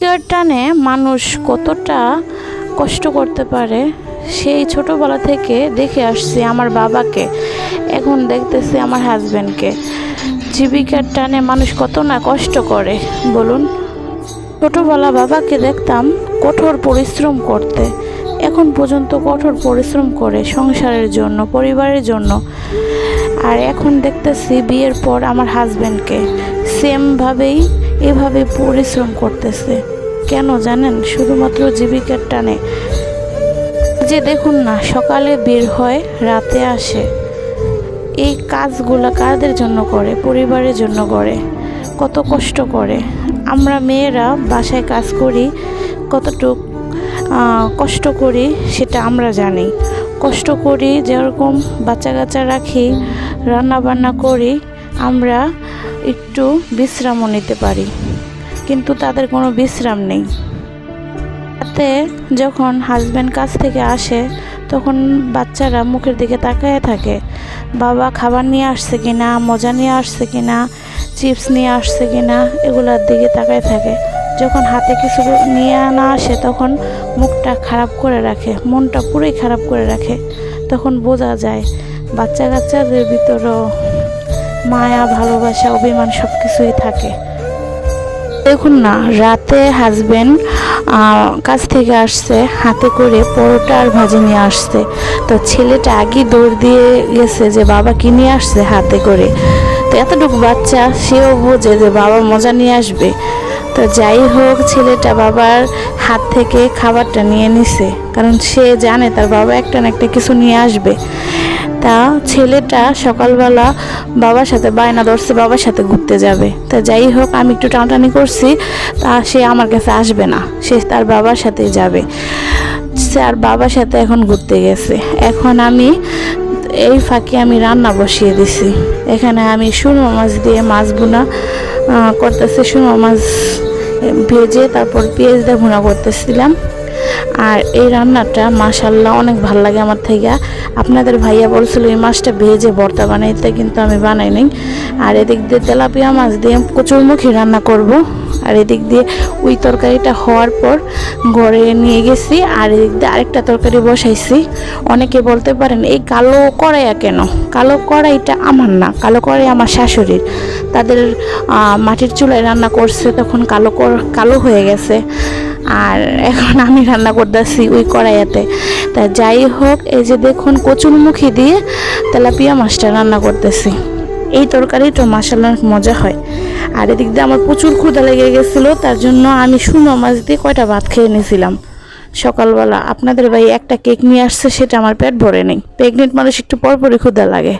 জীবিকার টানে মানুষ কতটা কষ্ট করতে পারে, সেই ছোটোবেলা থেকে দেখে আসছি আমার বাবাকে। এখন দেখতেছি আমার হাজব্যান্ডকে জীবিকার টানে মানুষ কত না কষ্ট করে, বলুন। ছোটবেলা বাবাকে দেখতাম কঠোর পরিশ্রম করতে। এখন পর্যন্ত কঠোর পরিশ্রম করে সংসারের জন্য, পরিবারের জন্য। আর এখন দেখতেছি বিয়ের পর আমার হাজব্যান্ডকে সেমভাবেই এভাবে পরিশ্রম করতেছে। কেন জানেন? শুধুমাত্র জীবিকার টানে। যে দেখুন না, সকালে বের হয়, রাতে আসে। এই কাজগুলো কাদের জন্য করে? পরিবারের জন্য করে। কত কষ্ট করে। আমরা মেয়েরা বাসায় কাজ করি, কতটুক কষ্ট করি সেটা আমরা জানি। কষ্ট করি যেরকম বাচ্চা কাচ্চা রাখি রান্না বান্না করি, আমরা একটু বিশ্রামও নিতে পারি। কিন্তু তাদের কোনো বিশ্রাম নেই। রাতে যখন হাজব্যান্ড কাছ থেকে আসে, তখন বাচ্চারা মুখের দিকে তাকায় থাকে। বাবা খাবার নিয়ে আসছে কি না মজা নিয়ে আসছে কি না চিপস নিয়ে আসছে কি না এগুলোর দিকে তাকায় থাকে। যখন হাতে কিছু নিয়ে না আসে, তখন মুখটা খারাপ করে রাখে, মনটা পুরোই খারাপ করে রাখে। তখন বোঝা যায় বাচ্চা কাচ্চাদের ভিতরেও মায়া, ভালোবাসা, অভিমান সব কিছুই থাকে। দেখুন না, রাতে হাজবেন্ড কাছ থেকে আসছে, হাতে করে পরোটা আর ভাজি নিয়ে আসছে। তো ছেলেটা আগে দৌড় দিয়ে গেছে যে বাবা কি নিয়ে আসছে হাতে করে। তো এতটুকু বাচ্চা, সেও বোঝে যে বাবা মজা নিয়ে আসবে। তো যাই হোক, ছেলেটা বাবার হাত থেকে খাবারটা নিয়ে নিছে। কারণ সে জানে তার বাবা একটা না একটা কিছু নিয়ে আসবে। তা ছেলেটা সকালবেলা বাবার সাথে, বায়না ধরছে বাবার সাথে ঘুরতে যাবে। তা যাই হোক, আমি একটু টানাটানি করছি, তা সে আমার কাছে আসবে না। সে তার বাবার সাথেই যাবে। সে আর বাবার সাথে এখন ঘুরতে গেছে। এখন আমি এই ফাঁকে আমি রান্না বসিয়ে দিছি। এখানে আমি সুরমা মাছ দিয়ে মাছ বোনা করতেছি। সুরমা মাছ ভেজে তারপর পেঁয়াজ দিয়ে ভুনা করতেছিলাম। আর এই রান্নাটা মাশাল্লাহ অনেক ভালো লাগে আমার থেকে। আপনাদের ভাইয়া বলছিল এই মাছটা ভেজে ভর্তা বানাইতে, কিন্তু আমি বানাই নাই। আর এদিক দিয়ে তেলাপিয়া মাছ দিয়ে কচুরমুখী রান্না করব। আর এদিক দিয়ে ওই তরকারিটা হওয়ার পর ঘরে নিয়ে গেছি, আর এদিক দিয়ে আরেকটা তরকারি বসাইছি। অনেকে বলতে পারেন, এই কালো কড়াইয়া কেন? কালো কড়াইটা আমার না, কালো কড়াই আমার শাশুড়ির। তাদের মাটির চুলায় রান্না করছে, তখন কালো কালো হয়ে গেছে। আর এখন আমি রান্না করতেছি ওই কড়াইয়াতে। তা যাই হোক, এই যে দেখুন কচুরমুখী দিয়ে তেলাপিয়া মাছটা রান্না করতেছি। এই তরকারিটা মাসাল্লা অনেক মজা হয়। আর এদিক দিয়ে আমার প্রচুর ক্ষুদা লেগে গেছিল, তার জন্য আমি শুনো মাছ দিয়ে কয়টা ভাত খেয়ে নিয়েছিলাম। সকালবেলা আপনাদের ভাই একটা কেক নিয়ে আসছে, সেটা আমার পেট ভরে নেই। প্রেগনেন্ট মানুষ একটু পরপরই ক্ষুদা লাগে।